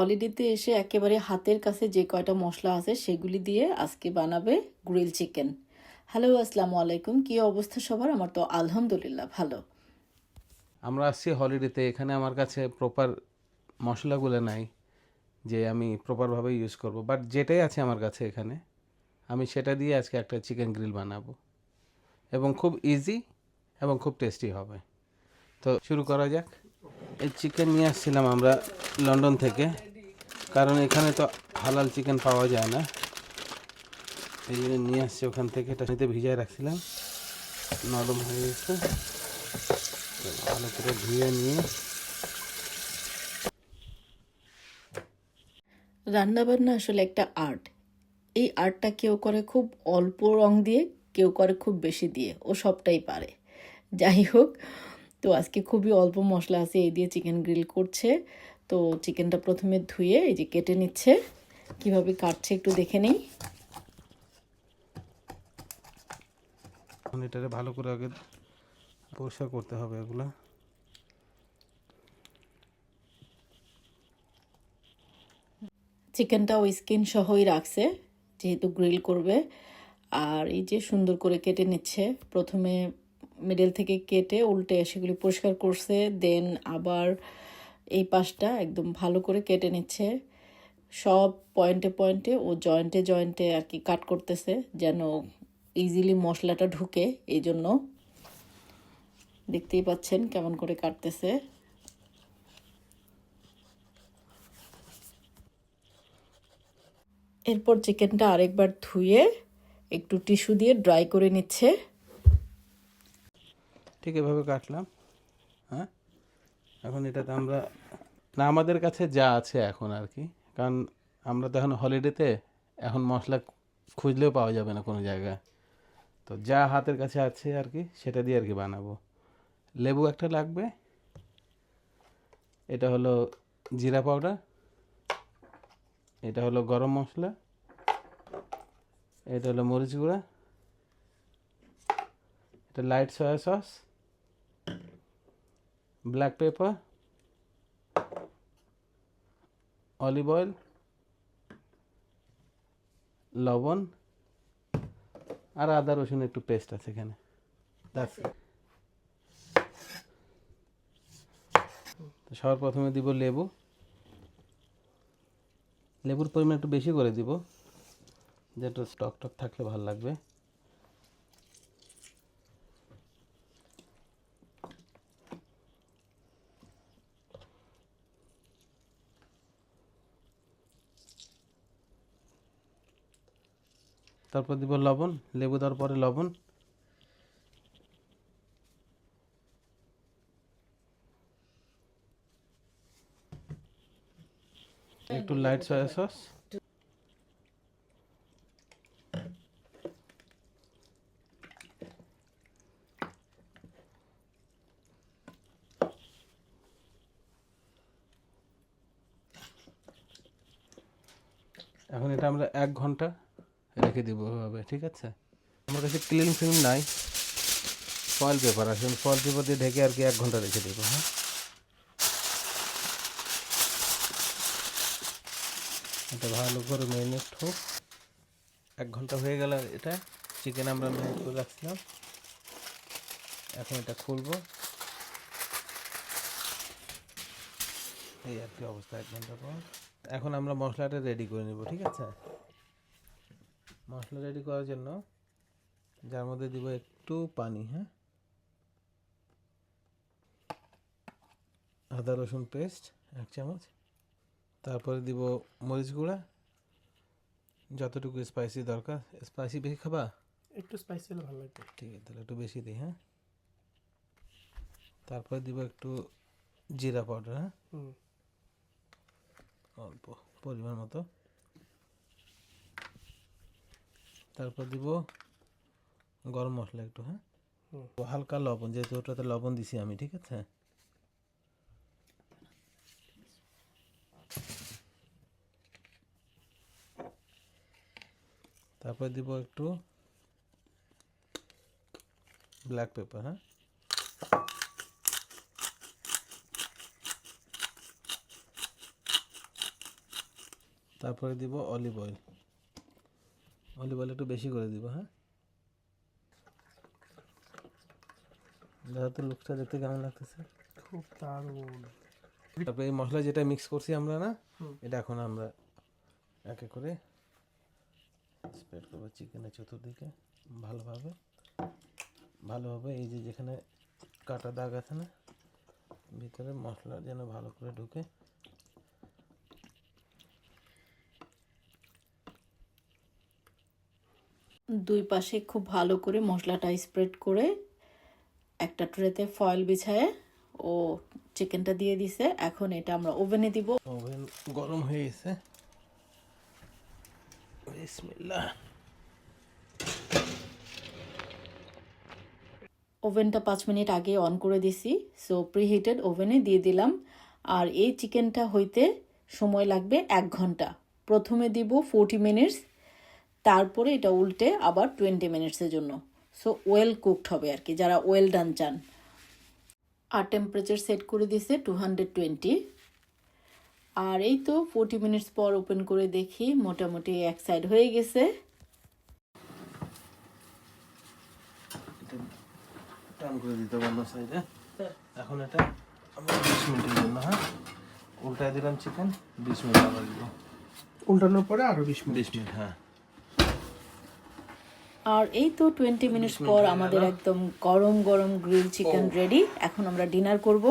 হলিডেতে এসে একেবারে হাতের কাছে যে কয়টা মশলা আছে সেগুলি দিয়ে আজকে বানাবে গ্রিল চিকেন হ্যালো আসসালামু আলাইকুম। কি অবস্থা সবার? আমার তো আলহামদুলিল্লাহ ভালো। আমরা আসছি হলিডেতে এখানে আমার কাছে প্রপার মশলাগুলো নাই, যে আমি প্রপারভাবে ইউজ করব। বাট যেটাই আছে আমার কাছে এখানে, আমি সেটা দিয়ে আজকে একটা চিকেন গ্রিল বানাবো। এবং খুব ইজি এবং খুব টেস্টি হবে। তো শুরু করা যাক। এই চিকেন নিয়ে আসছিলাম আমরা লন্ডন থেকে। কারণ এখানে তো হালাল চিকেন পাওয়া যায় না। এই জন্য নিয়ে আসছি ওখান থেকে, এটা নিতে ভিজায় রাখছিলাম। নরম হয়ে গেছে। ভালো করে ধুয়ে নিয়ে। রান্নাবান্না আসলে একটা আর্ট। এই আর্টটা কেউ করে খুব অল্প রং দিয়ে, কেউ করে খুব বেশি দিয়ে, ও সবটাই পারে। যাই হোক, তো আজকে খুবই অল্প মশলা আছে, এই দিয়ে চিকেন গ্রিল করছে। তো চিকেনটা প্রথমে ধুয়ে এই যে কেটে নিচ্ছে। কীভাবে কাটছে একটু দেখে নেই। এটারে ভালো করে আগে পরিষ্কার করতে হবে এগুলো। চিকেনটা ওই স্কিন সহই রাখছে যেহেতু গ্রিল করবে। আর এই যে সুন্দর করে কেটে নিচ্ছে প্রথমে মিডল থেকে কেটে উল্টে সেগুলি পরিষ্কার করছে দেন আবার এই পাশটা একদম ভালো করে কেটে নিচ্ছে। সব পয়েন্টে পয়েন্টে ও জয়েন্টে জয়েন্টে আর কি কাট করতেছে যেন ইজিলি মশলাটা ঢুকে, এই জন্য। দেখতেই পাচ্ছেন কেমন করে কাটতেছে। এরপর চিকেনটা আরেকবার ধুয়ে একটু টিস্যু দিয়ে ড্রাই করে নিচ্ছে। ঠিক এভাবে কাটলাম। এখন এটাতে আমরা, না, আমাদের কাছে যা আছে এখন আর কি, কারণ আমরা তো এখন হলিডেতে এখন মশলা খুঁজলেও পাওয়া যাবে না কোনো জায়গায়। তো যা হাতের কাছে আছে আর কি, সেটা দিয়ে আর কি বানাবো। লেবু একটা লাগবে, এটা হলো জিরা পাউডার, এটা হলো গরম মশলা, এটা হলো মরিচ গুঁড়া, এটা light soya sauce black pepper olive oil লবণ, আর আদা রসুন একটু পেস্ট আছে এখানে. তো সবার প্রথমে দিব লেবু। লেবুর পরিমাণ একটু বেশি করে দিব যেটা টক টক থাকলে ভালো লাগবে। তারপর দিব লবণ, লেবু দেওয়ার পরে লবণ। একটু লাইট সয়া সস এখন এটা আমরা এক ঘণ্টা রেখে দিব এভাবে ঠিক আছে? আমার কাছে ক্লিন ফিল্ম নাই। ফয়েল পেপার আছে ফয়েল পেপার দিয়ে ঢেকে আর কি এক ঘণ্টা রেখে দেবো হ্যাঁ? এটা ভালো করে ম্যারিনেট হোক। এক ঘণ্টা হয়ে গেল এটা। চিকেন আমরা ম্যারিনেট করে রাখছিলাম। এখন এটা খুলবো। এই আর কি অবস্থা, এক ঘণ্টা পর। এখন আমরা মশলাটা রেডি করে নেব, ঠিক আছে? মশলা রেডি করার জন্য যার মধ্যে দিব একটু পানি হ্যাঁ? আদা রসুন পেস্ট এক চামচ। তারপরে দিব মরিচ গুঁড়া। যতটুকু স্পাইসি দরকার। স্পাইসি বেশি খাবা? একটু স্পাইসি হলে ভালো লাগবে। ঠিক আছে তাহলে একটু বেশি দিই হ্যাঁ? তারপরে দিব একটু জিরা পাউডার হ্যাঁ? অল্প পরিমাণ মতো। তারপর দিব গরম মশলা একটু হ্যাঁ? হালকা লবণ যেহেতু ওটাতে লবণ দিছি আমি ঠিক আছে? তারপর দিব একটু ব্ল্যাক পেপার হ্যাঁ? তারপরে দিব অলিভ অয়েল অয়েল একটু বেশি করে দিব হ্যাঁ? দেখো তো লুকটা দেখতে কেমন লাগতেছে? খুব দারুণ। তারপরে এই মশলা যেটা মিক্স করছি আমরা না? এটা এখন আমরা একে করে স্প্রেড করব চিকেনের চতুর্দিকে ভালোভাবে। ভালোভাবে এই যে যেখানে কাটা দাগ আছে না? ভিতরে মশলা যেন ভালো করে ঢুকে। দুই পাশে খুব ভালো করে মশলাটা স্প্রেড করে একটা ট্রেতে ফয়েল বিছায়ে ও চিকেনটা দিয়ে দিছে। এখন এটা আমরা ওভেনে দিব। ওভেন গরম হয়ে গেছে। বিসমিল্লাহ। ওভেনটা পাঁচ মিনিট আগে অন করে দিছি। সো প্রিহিটেড ওভেনে দিয়ে দিলাম। আর এই চিকেনটা হইতে সময় লাগবে এক ঘণ্টা। প্রথমে দিব ফোরটি মিনিটস তারপরে এটা উল্টে আবার টোয়েন্টি মিনিটসের জন্য। সো ওয়েল কুকড হবে আর কি যারা ওয়েল ডান চান। আর টেম্পারেচার সেট করে দিছে টু হান্ড্রেড টোয়েন্টি আর এই তো ফোরটি মিনিটস পর ওপেন করে দেখি মোটামুটি এক সাইড হয়ে গেছে। টান করে দিতে সাইডে এখন এটা আমরা বিশ মিনিটের জন্য হ্যাঁ? উল্টায় দিলাম চিকেন বিশ মিনিট আবার দিব। উল্টানোর পরে আরও বিশ মিনিট। বিশ মিনিট হ্যাঁ। আর এই তো টোয়েন্টি মিনিটস পর আমাদের একদম গরম গরম গ্রিল চিকেন রেডি এখন আমরা ডিনার করব।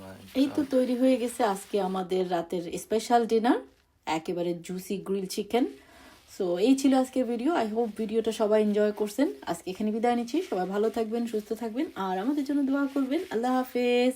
মাই এই তো তৈরি হয়ে গেছে আজকে আমাদের রাতের স্পেশাল ডিনার একেবারে জুসি গ্রিল চিকেন সো এই ছিল আজকের ভিডিও আই হোপ ভিডিওটা সবাই এনজয় করছেন। আজকে এখানে বিদায় নিচ্ছি। সবাই ভালো থাকবেন সুস্থ থাকবেন। আর আমাদের জন্য দোয়া করবেন। আল্লাহ হাফেজ।